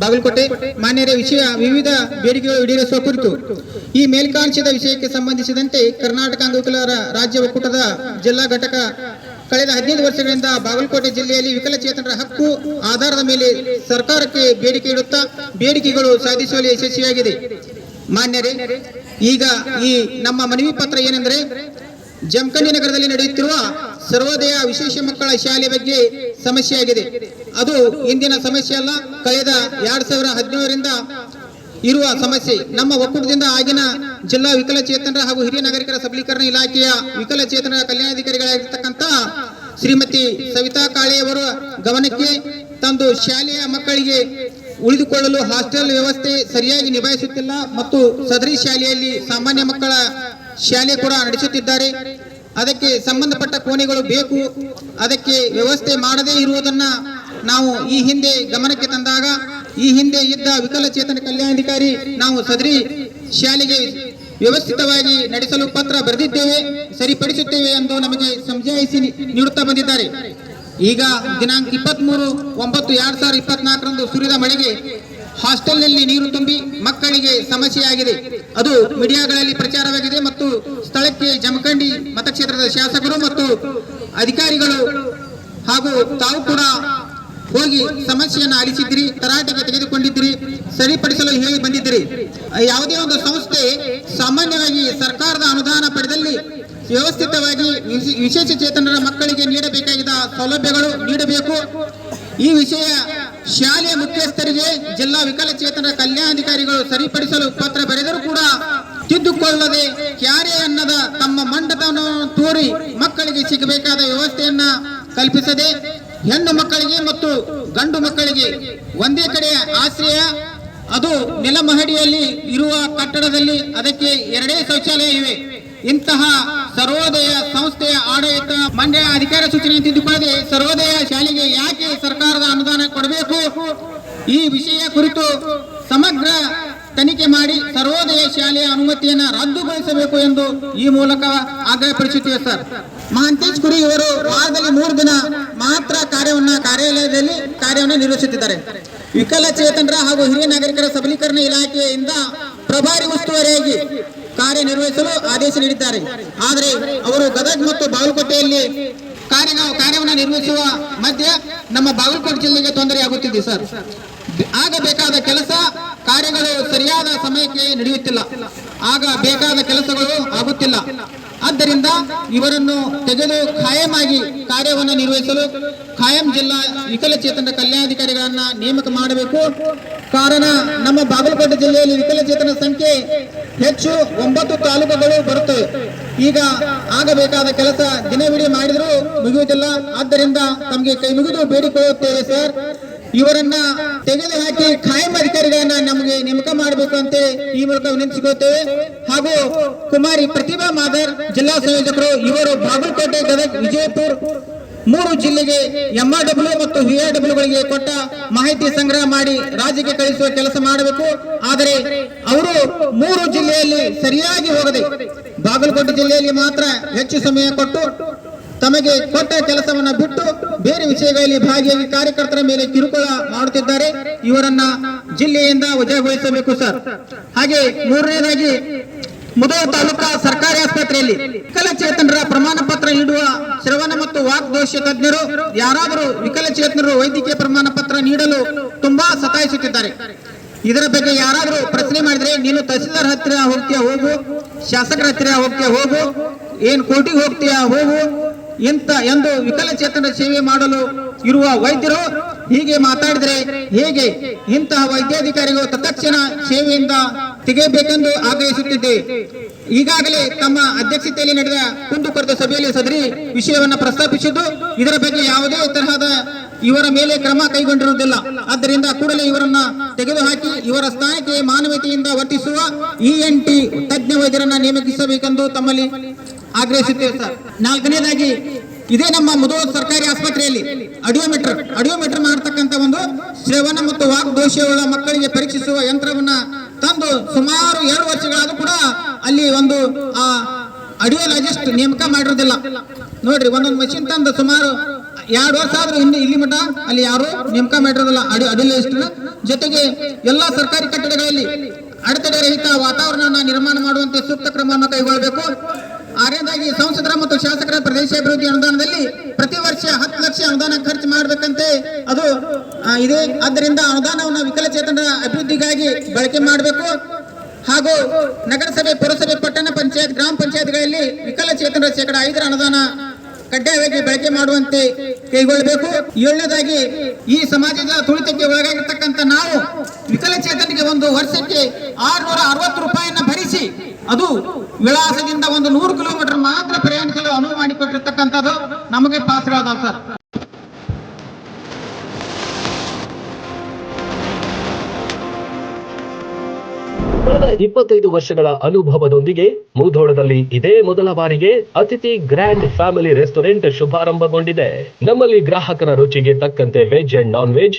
ಬಾಗಲಕೋಟೆ ಮಾನ್ಯರೇ, ವಿಷಯ ವಿವಿಧ ಬೇಡಿಕೆಗಳು ಈಡೇರಿಸುವ ಕುರಿತು ಈ ಮೇಲ್ಕಾಂಕ್ಷಿತ ವಿಷಯಕ್ಕೆ ಸಂಬಂಧಿಸಿದಂತೆ ಕರ್ನಾಟಕ ಅಂಗವಿಕಲರ ರಾಜ್ಯ ಒಕ್ಕೂಟದ ಜಿಲ್ಲಾ ಘಟಕ ಕಳೆದ ಹದಿನೈದು ವರ್ಷಗಳಿಂದ ಬಾಗಲಕೋಟೆ ಜಿಲ್ಲೆಯಲ್ಲಿ ವಿಕಲಚೇತನರ ಹಕ್ಕು ಆಧಾರದ ಮೇಲೆ ಸರ್ಕಾರಕ್ಕೆ ಬೇಡಿಕೆ ಇಡುತ್ತಾ ಬೇಡಿಕೆಗಳು ಸಾಧಿಸುವಲ್ಲಿ ಯಶಸ್ವಿಯಾಗಿದೆ. ಮಾನ್ಯರೇ, ಈಗ ಈ ನಮ್ಮ ಮನವಿ ಪತ್ರ ಏನೆಂದರೆ ಜಮಖಂಡಿ ನಗರದಲ್ಲಿ ನಡೆಯುತ್ತಿರುವ ಸರ್ವೋದಯ ವಿಶೇಷ ಮಕ್ಕಳ ಶಾಲೆ ಬಗ್ಗೆ ಸಮಸ್ಯೆ ಆಗಿದೆ ಅದು ಇಂದಿನ ಸಮಸ್ಯೆ ಅಲ್ಲ, ಕಳೆದ ಎರಡ್ ಸಾವಿರ ಹದಿನೇಳರಿಂದ ಇರುವ ಸಮಸ್ಯೆ. ನಮ್ಮ ಒಕ್ಕೂಟದಿಂದ ಆಗಿನ ಜಿಲ್ಲಾ ವಿಕಲಚೇತನರ ಹಾಗೂ ಹಿರಿಯ ನಾಗರಿಕರ ಸಬಲೀಕರಣ ಇಲಾಖೆಯ ವಿಕಲಚೇತನರ ಕಲ್ಯಾಣಾಧಿಕಾರಿಗಳಾಗಿರ್ತಕ್ಕಂಥ ಶ್ರೀಮತಿ ಸವಿತಾ ಕಾಳೆಯವರ ಗಮನಕ್ಕೆ ತಂದು ಶಾಲೆಯ ಮಕ್ಕಳಿಗೆ ಉಳಿದುಕೊಳ್ಳಲು ಹಾಸ್ಟೆಲ್ ವ್ಯವಸ್ಥೆ ಸರಿಯಾಗಿ ನಿಭಾಯಿಸುತ್ತಿಲ್ಲ ಮತ್ತು ಸದರಿ ಶಾಲೆಯಲ್ಲಿ ಸಾಮಾನ್ಯ ಮಕ್ಕಳ ಶಾಲೆ ಕೂಡ ನಡೆಸುತ್ತಿದ್ದಾರೆ. ಅದಕ್ಕೆ ಸಂಬಂಧಪಟ್ಟ ಕೋಣೆಗಳು ಬೇಕು. ಅದಕ್ಕೆ ವ್ಯವಸ್ಥೆ ಮಾಡದೇ ಇರುವುದನ್ನ ನಾವು ಈ ಹಿಂದೆ ಗಮನಕ್ಕೆ ತಂದಾಗ, ಈ ಹಿಂದೆ ಇದ್ದ ವಿಕಲಚೇತನ ಕಲ್ಯಾಣಾಧಿಕಾರಿ ನಾವು ಸದರಿ ಶಾಲೆಗೆ ವ್ಯವಸ್ಥಿತವಾಗಿ ನಡೆಸಲು ಪತ್ರ ಬರೆದಿದ್ದೇವೆ, ಸರಿಪಡಿಸುತ್ತೇವೆ ಎಂದು ನಮಗೆ ಸಮಜಾಯಿಸಿ ನೀಡುತ್ತಾ ಬಂದಿದ್ದಾರೆ. ಈಗ ದಿನಾಂಕ ಇಪ್ಪತ್ಮೂರು, ಒಂಬತ್ತು, ಎರಡ್ ಸಾವಿರದ ಇಪ್ಪತ್ನಾಲ್ಕರಂದು ಸುರಿದ ಮಳೆಗೆ ಹಾಸ್ಟೆಲ್ನಲ್ಲಿ ನೀರು ತುಂಬಿ ಮಕ್ಕಳಿಗೆ ಸಮಸ್ಯೆಯಾಗಿದೆ. ಅದು ಮೀಡಿಯಾಗಳಲ್ಲಿ ಪ್ರಚಾರವಾಗಿದೆ ಮತ್ತು ಸ್ಥಳಕ್ಕೆ ಜಮಖಂಡಿ ಮತಕ್ಷೇತ್ರದ ಶಾಸಕರು ಮತ್ತು ಅಧಿಕಾರಿಗಳು ಹಾಗೂ ತಾವು ಕೂಡ ಹೋಗಿ ಸಮಸ್ಯೆಯನ್ನು ಆಲಿಸಿದ್ರಿ ತರಾಟೆಗೆ ತೆಗೆದುಕೊಂಡಿದ್ರಿ ಸರಿಪಡಿಸಲು ಹೇಳಿ ಬಂದಿದ್ರಿ ಯಾವುದೇ ಒಂದು ಸಂಸ್ಥೆ ಸಾಮಾನ್ಯವಾಗಿ ಸರ್ಕಾರದ ಅನುದಾನ ಪಡೆದಲ್ಲಿ ವ್ಯವಸ್ಥಿತವಾಗಿ ವಿಶೇ- ವಿಶೇಷ ಚೇತನರ ಮಕ್ಕಳಿಗೆ ನೀಡಬೇಕಾಗಿದ್ದ ಸೌಲಭ್ಯಗಳು ನೀಡಬೇಕು. ಈ ವಿಷಯ ಶಾಲೆಯ ಮುಖ್ಯಸ್ಥರಿಗೆ ಜಿಲ್ಲಾ ವಿಕಲಚೇತನ ಕಲ್ಯಾಣಾಧಿಕಾರಿಗಳು ಸರಿಪಡಿಸಲು ಪತ್ರ ಬರೆದರೂ ಕೂಡ ತಿದ್ದುಕೊಳ್ಳದೆ ಕ್ಯಾರೆ ಅನ್ನದ ತಮ್ಮ ಮಂಡತನವನ್ನು ತೋರಿ ಮಕ್ಕಳಿಗೆ ಸಿಗಬೇಕಾದ ವ್ಯವಸ್ಥೆಯನ್ನ ಕಲ್ಪಿಸದೆ ಹೆಣ್ಣು ಮಕ್ಕಳಿಗೆ ಮತ್ತು ಗಂಡು ಮಕ್ಕಳಿಗೆ ಒಂದೇ ಕಡೆಯ ಆಶ್ರಯ, ಅದು ನೆಲಮಹಡಿಯಲ್ಲಿ ಇರುವ ಕಟ್ಟಡದಲ್ಲಿ ಅದಕ್ಕೆ ಎರಡೇ ಶೌಚಾಲಯ ಇವೆ ಇಂತಹ ಸರ್ವೋದಯ ಸಂಸ್ಥೆಯ ಆಡಳಿತ ಮಂಡ್ಯ ಅಧಿಕಾರ ಸೂಚನೆ ತಿದ್ದುಪಡಿ ಸರ್ವೋದಯ ಶಾಲೆಗೆ ಯಾಕೆ ಸರ್ಕಾರದ ಅನುದಾನ ಕೊಡಬೇಕು? ಈ ವಿಷಯ ಕುರಿತು ಸಮಗ್ರ ತನಿಖೆ ಮಾಡಿ ಸರ್ವೋದಯ ಶಾಲೆಯ ಅನುಮತಿಯನ್ನ ರದ್ದುಗೊಳಿಸಬೇಕು ಎಂದು ಈ ಮೂಲಕ ಆಗ್ರಹಪಡಿಸುತ್ತೇವೆ ಸರ್. ಮಹಾಂತೇಶ್ ಕುರಿ ಇವರು ವಾರದಲ್ಲಿ ಮೂರು ದಿನ ಮಾತ್ರ ಕಾರ್ಯವನ್ನ ಕಾರ್ಯಾಲಯದಲ್ಲಿ ಕಾರ್ಯವನ್ನು ನಿರ್ವಹಿಸುತ್ತಿದ್ದಾರೆ. ವಿಕಲಚೇತನರ ಹಾಗೂ ಹಿರಿಯ ನಾಗರಿಕರ ಸಬಲೀಕರಣ ಇಲಾಖೆಯಿಂದ ಪ್ರಭಾರಿ ಉಸ್ತುವಾರಿಯಾಗಿ ಕಾರ್ಯನಿರ್ವಹಿಸಲು ಆದೇಶ ನೀಡಿದ್ದಾರೆ. ಆದರೆ ಅವರು ಗದಗ್ ಮತ್ತು ಬಾಗಲಕೋಟೆಯಲ್ಲಿ ಕಾರ್ಯ ಕಾರ್ಯವನ್ನು ನಿರ್ವಹಿಸುವ ಮಧ್ಯೆ ನಮ್ಮ ಬಾಗಲಕೋಟೆ ಜಿಲ್ಲೆಗೆ ತೊಂದರೆಯಾಗುತ್ತಿದೆ ಸರ್. ಆಗ ಬೇಕಾದ ಕೆಲಸ ಕಾರ್ಯಗಳು ಸರಿಯಾದ ಸಮಯಕ್ಕೆ ನಡೆಯುತ್ತಿಲ್ಲ. ಆಗ ಬೇಕಾದ ಕೆಲಸಗಳು ಆಗುತ್ತಿಲ್ಲ ಆದ್ದರಿಂದ ಇವರನ್ನು ತೆಗೆದು ಖಾಯಮಾಗಿ ಕಾರ್ಯವನ್ನು ನಿರ್ವಹಿಸಲು ಖಾಯಂ ಜಿಲ್ಲಾ ವಿಕಲಚೇತನ ಕಲ್ಯಾಣಾಧಿಕಾರಿಗಳನ್ನ ನೇಮಕ ಮಾಡಬೇಕು. ಕಾರಣ ನಮ್ಮ ಬಾಗಲಕೋಟೆ ಜಿಲ್ಲೆಯಲ್ಲಿ ವಿಕಲಚೇತನ ಸಂಖ್ಯೆ ಹೆಚ್ಚು ಒಂಬತ್ತು ತಾಲೂಕುಗಳು ಬರುತ್ತವೆ. ಈಗ ಆಗಬೇಕಾದ ಕೆಲಸ ದಿನವಿಡೀ ಮಾಡಿದರೂ ಮುಗಿಯುವುದಿಲ್ಲ. ಆದ್ದರಿಂದ ತಮಗೆ ಕೈ ಮುಗಿದು ಬೇಡಿಕೊಳ್ಳುತ್ತೇವೆ ಸರ್. ಇವರನ್ನ ತೆಗೆದು ಹಾಕಿ ಖಾಯಂ ನೇಮಕ ಮಾಡಬೇಕು ಅಂತ ಈ ಮೂಲಕ ವಿನಂತಿಸಿಕೊಳ್ಳುತ್ತೇವೆ ಹಾಗೂ ಕುಮಾರಿ ಪ್ರತಿಭಾ ಮಾದರ್ ಜಿಲ್ಲಾ ಸಂಯೋಜಕರು ಇವರು ಬಾಗಲಕೋಟೆ, ಗದಗ, ವಿಜಯಪುರ ಮೂರು ಜಿಲ್ಲೆಗೆ ಎಂಆರ್ ಡಬ್ಲ್ಯೂ ಮತ್ತು ವಿಆರ್ ಗಳಿಗೆ ಕೊಟ್ಟ ಮಾಹಿತಿ ಸಂಗ್ರಹ ಮಾಡಿ ರಾಜ್ಯಕ್ಕೆ ಕಳಿಸುವ ಕೆಲಸ ಮಾಡಬೇಕು. ಆದರೆ ಅವರು ಮೂರು ಜಿಲ್ಲೆಯಲ್ಲಿ ಸರಿಯಾಗಿ ಹೋಗದೆ ಬಾಗಲಕೋಟೆ ಜಿಲ್ಲೆಯಲ್ಲಿ ಮಾತ್ರ ಹೆಚ್ಚು ಸಮಯ ಕೊಟ್ಟು ತಮಗೆ ಕೊಟ್ಟ ಕೆಲಸವನ್ನ ಬಿಟ್ಟು ಬೇರೆ ವಿಷಯಗಳಲ್ಲಿ ಭಾಗಿಯಾಗಿ ಕಾರ್ಯಕರ್ತರ ಮೇಲೆ ಕಿರುಕುಳ ಮಾಡುತ್ತಿದ್ದಾರೆ. ಇವರನ್ನ ಜಿಲ್ಲೆಯಿಂದ ವಜಾಗೊಳಿಸಬೇಕು ಸರ್. ಹಾಗೆ ಮೂರನೇದಾಗಿ ಮುದೋ ತಾಲೂಕಾ ಸರ್ಕಾರಿ ಆಸ್ಪತ್ರೆಯಲ್ಲಿ ವಿಕಲಚೇತನರ ಪ್ರಮಾಣ ಪತ್ರ ನೀಡುವ ಶ್ರವಣ ಮತ್ತು ವಾಕ್ ದೋಷ ತಜ್ಞರು ಯಾರಾದರೂ ವಿಕಲಚೇತನರು ವೈದ್ಯಕೀಯ ಪ್ರಮಾಣ ಪತ್ರ ನೀಡಲು ತುಂಬಾ ಸತಾಯಿಸುತ್ತಿದ್ದಾರೆ. ಇದರ ಬಗ್ಗೆ ಯಾರಾದರೂ ಪ್ರಶ್ನೆ ಮಾಡಿದ್ರೆ ನೀನು ತಹಸೀಲ್ದಾರ್ ಹತ್ತಿರ ಹೋಗ್ತೀಯ ಹೋಗು, ಶಾಸಕರ ಹತ್ತಿರ ಹೋಗ್ತೀಯ ಹೋಗು, ಏನ್ ಕೋರ್ಟಿಗೆ ಹೋಗ್ತೀಯಾ ಹೋಗು ಇಂತ ಎಂದು ವಿಕಲಚೇತನ ಸೇವೆ ಮಾಡಲು ಇರುವ ವೈದ್ಯರು ಹೀಗೆ ಮಾತಾಡಿದರೆ ಹೇಗೆ? ಇಂತಹ ವೈದ್ಯಾಧಿಕಾರಿಗಳು ತತ್ಕ್ಷಣ ಸೇವೆಯಿಂದ ತೆಗೆಯಬೇಕೆಂದು ಆಗ್ರಹಿಸುತ್ತಿದ್ದೆ. ಈಗಾಗಲೇ ತಮ್ಮ ಅಧ್ಯಕ್ಷತೆಯಲ್ಲಿ ನಡೆದ ಕುಂದುಕೊರತೆ ಸಭೆಯಲ್ಲಿ ಸದರಿ ವಿಷಯವನ್ನ ಪ್ರಸ್ತಾಪಿಸಿದ್ದು, ಇದರ ಬಗ್ಗೆ ಯಾವುದೇ ತರಹದ ಇವರ ಮೇಲೆ ಕ್ರಮ ಕೈಗೊಂಡಿರುವುದಿಲ್ಲ. ಆದ್ದರಿಂದ ಕೂಡಲೇ ಇವರನ್ನ ತೆಗೆದುಹಾಕಿ, ಇವರ ಸ್ಥಾನಕ್ಕೆ ಮಾನವೀಯತೆಯಿಂದ ವರ್ತಿಸುವ ಇ ಎನ್ ಟಿ ತಜ್ಞ ವೈದ್ಯರನ್ನ ನೇಮಕಿಸಬೇಕೆಂದು ತಮ್ಮಲ್ಲಿ ಆಗ್ರಹಿಸುತ್ತೇವೆ ಸರ್. ನಾಲ್ಕನೇದಾಗಿ, ಇದೇ ನಮ್ಮ ಮೊದಲ ಸರ್ಕಾರಿ ಆಸ್ಪತ್ರೆಯಲ್ಲಿ ಅಡಿಯೋಮೀಟರ್ ಅಡಿಯೋಮೀಟರ್ ಮಾಡತಕ್ಕಂತ ಒಂದು ಶ್ರವಣ ಮತ್ತು ವಾಕ್ ದೋಷವುಳ್ಳ ಮಕ್ಕಳಿಗೆ ಪರೀಕ್ಷಿಸುವ ಯಂತ್ರವನ್ನ ತಂದು ಸುಮಾರು ಎರಡು ವರ್ಷಗಳಾದ್ರೂ ಕೂಡ ಅಲ್ಲಿ ಒಂದು, ಆ, ಅಡಿಯೋಲಾಜಿಸ್ಟ್ ನೇಮಕ ಮಾಡಿರೋದಿಲ್ಲ. ನೋಡ್ರಿ, ಒಂದೊಂದು ಮಷಿನ್ ತಂದು ಸುಮಾರು ಎರಡು ವರ್ಷ ಆದ್ರೂ ಇನ್ನು ಇಲ್ಲಿ ಮಠ ಅಲ್ಲಿ ಯಾರು ನೇಮಕ ಮಾಡಿರೋದಿಲ್ಲ ಅಡಿ, ಅಡಿಯೋಲಾಜಿಸ್ಟ್ ಜೊತೆಗೆ ಎಲ್ಲಾ ಸರ್ಕಾರಿ ಕಟ್ಟಡಗಳಲ್ಲಿ ಅಡೆತಡೆ ರಹಿತ ವಾತಾವರಣ ನಿರ್ಮಾಣ ಮಾಡುವಂತೆ ಸೂಕ್ತ ಕ್ರಮವನ್ನು ಕೈಗೊಳ್ಳಬೇಕು. ಆರನೇದಾಗಿ ಸಂಸದರ ಮತ್ತು ಶಾಸಕರ ಪ್ರದೇಶ ಅಭಿವೃದ್ಧಿ ಅನುದಾನದಲ್ಲಿ ಪ್ರತಿ ವರ್ಷ ಹತ್ತು ಲಕ್ಷ ಅನುದಾನ ಖರ್ಚು ಮಾಡಬೇಕಂತೆ. ಅದು ಇದೆ. ಆದ್ದರಿಂದ ಅನುದಾನವನ್ನು ವಿಕಲಚೇತನರ ಅಭಿವೃದ್ಧಿಗಾಗಿ ಬಳಕೆ ಮಾಡಬೇಕು. ಹಾಗೂ ನಗರಸಭೆ, ಪುರಸಭೆ, ಪಟ್ಟಣ ಪಂಚಾಯತ್, ಗ್ರಾಮ ಪಂಚಾಯತ್ಗಳಲ್ಲಿ ವಿಕಲಚೇತನರ ಶೇಕಡ ಐದರ ಅನುದಾನ ಕಡ್ಡಾಯವಾಗಿ ಬಳಕೆ ಮಾಡುವಂತೆ ಕೈಗೊಳ್ಳಬೇಕು. ಏಳನೇದಾಗಿ, ಈ ಸಮಾಜದ ತುಳಿತಕ್ಕೆ ಒಳಗಾಗಿರ್ತಕ್ಕಂಥ ನಾವು ವಿಕಲಚೇತನಿಗೆ ಒಂದು ವರ್ಷಕ್ಕೆ ಆರುನೂರ ಅರವತ್ತು ರೂಪಾಯಿಯನ್ನ ಭರಿಸಿ ಅದು ವಿಳಾಸದಿಂದ ಒಂದು ನೂರು ಕಿಲೋಮೀಟರ್ ಮಾತ್ರ ಪ್ರಯಾಣಿಸಲು ಅನುವು ಮಾಡಿಕೊಟ್ಟಿರ್ತಕ್ಕಂಥದ್ದು ನಮಗೆ ಪಾತ್ರವಾದ ಸರ್. ಇಪ್ಪತ್ತೈದು ವರ್ಷಗಳ ಅನುಭವದೊಂದಿಗೆ ಮುಧೋಳದಲ್ಲಿ ಇದೇ ಮೊದಲ ಬಾರಿಗೆ ಅತಿಥಿ ಗ್ರ್ಯಾಂಡ್ ಫ್ಯಾಮಿಲಿ ರೆಸ್ಟೋರೆಂಟ್ ಶುಭಾರಂಭಗೊಂಡಿದೆ. ನಮ್ಮಲ್ಲಿ ಗ್ರಾಹಕರ ರುಚಿಗೆ ತಕ್ಕಂತೆ ವೆಜ್ ಅಂಡ್ ನಾನ್ ವೆಜ್